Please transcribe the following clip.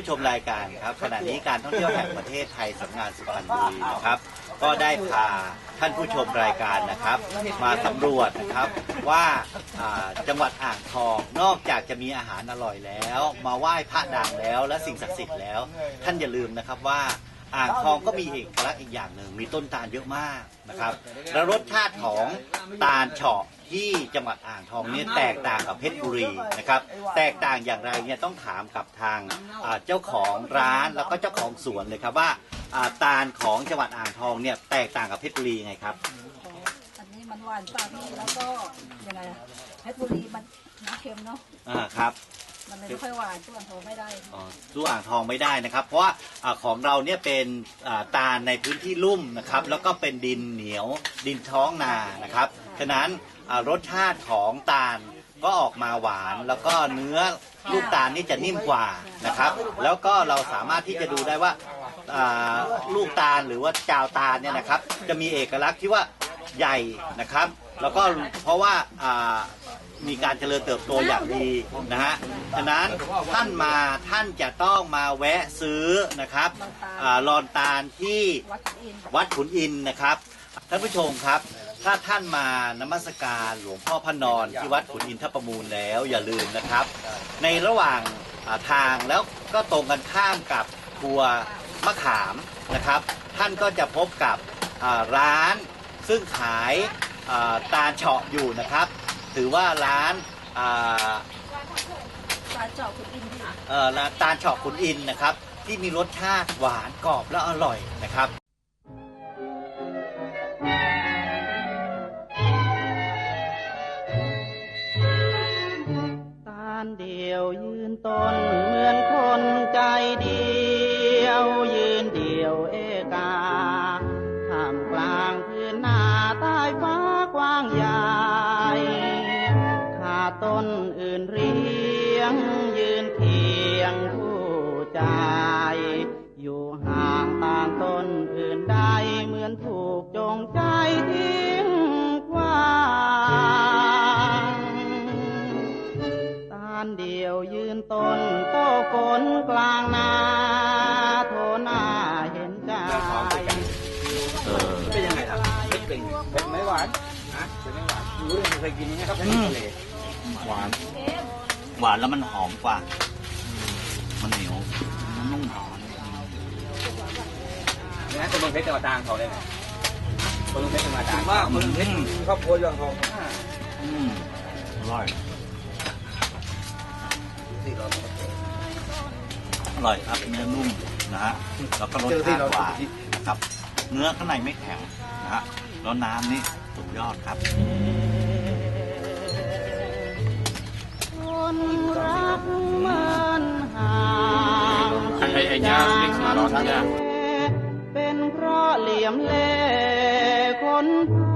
ผู้ชมรายการครับขณะนี้การท่องเที่ยวแห่งประเทศไทยสำนักงานสุพรรณบุรีนะครับ ก็ได้พาท่านผู้ชมรายการนะครับ มาสำรวจนะครับว่าอ่าจังหวัดอ่างทองนอกจากจะมีอาหารอร่อยแล้ว มาไหว้พระดังแล้วและสิ่งศักดิ์สิทธิ์แล้ว ท่านอย่าลืมนะครับว่า อ่างทองก็มีเอกลักษณ์อีกอย่างหนึ่งมีต้นตาลเยอะมากนะครับ และรสชาติของตาลเฉาะที่จังหวัดอ่างทองเนี่ยแตกต่างกับเพชรบุรีนะครับ แตกต่างอย่างไรเนี่ยต้องถามกับทางอ่าเจ้าของร้านแล้วก็เจ้าของสวนเลยครับว่าอ่าตาลของจังหวัดอ่างทองเนี่ยแตกต่างกับเพชรบุรียังไงครับอันนี้มันหวานกว่าพี่แล้วก็ยังไงอะเพชรบุรีมันน้ำเค็มเนาะอ่าครับ มันเลยไม่ค่อยหวานส่วนโทไม่ได้ อ๋อสู้อ่างทองไม่ได้นะครับ เพราะว่าอาของเราเนี่ยเป็นอ่าตาลในพื้นที่ลุ่มนะครับ แล้วก็เป็นดินเหนียวดินท้องนานะครับ ฉะนั้นอ่ารสชาติของตาลก็ออกมาหวาน แล้วก็เนื้อลูกตาลนี่จะนิ่มกว่านะครับ แล้วก็เราสามารถที่จะดูได้ว่าอ่าลูกตาลหรือว่าจาวตาลเนี่ยนะครับ จะมีเอกลักษณ์ที่ว่าใหญ่นะครับ แล้วก็เพราะว่าอ่า มีการเจริญเติบโตอย่างดีนะฮะฉะนั้นท่านมาท่านจะต้องมาแวะซื้อนะครับลอนตาลที่วัดขุนอินนะครับ ท่านผู้ชมครับ ถ้าท่านมานมัสการหลวงพ่อพระนอนที่วัดขุนอินทประมูลแล้วอย่าลืมนะครับ ในระหว่างทางแล้วก็ตรงกันข้ามกับครัวมะขามนะครับ ท่านก็จะพบกับร้านซึ่งขายตาลเฉาะอยู่นะครับ ถือว่าร้านอ่าปลาเจาะขุนอินทร์พี่เอ่อร้านตาลเฉาะขุนอินทร์นะครับ ที่มีรสชาติหวานกรอบและอร่อยนะครับ ตาลเดียวยืนต้นเหมือนคนใจเดี ขาต้นอื่นเรียง ยืนเคียงผู้ใจอยู่ห่างต่างต้นอื่นใดเหมือนถูกจงใจทิ้งกว้างตาลเดียวยืนต้นโต้ฝนกลางนาโทนาเห็นใจเออเป็นยังไงครับเป็นเป็นเป็นไม่หวานนะเป็นไม่หวานรู้เลยเคยกินไหมครับเป็นทะเล หวานหวานแล้วมันหอมกว่า มันเหนียวมันนุ่มนะคนเมืองเพชรจังหวัดตรังเขาได้ไหมคนเมืองเพชรจังหวัดตรังว่าคนเมืองเพชรครอบครัวยองทองอืมอร่อยที่เราอร่อยครับเนื้อนุ่มนะฮะแล้วก็รสชาติหวานนะครับ เนื้อข้างในไม่แข็งนะฮะแล้วน้ำนี่สุดยอดครับ ไอ้ไอ้ไอ้ย่างนี่คือร้อนย่างเป็นเพราะเหลี่ยมเล่คนพ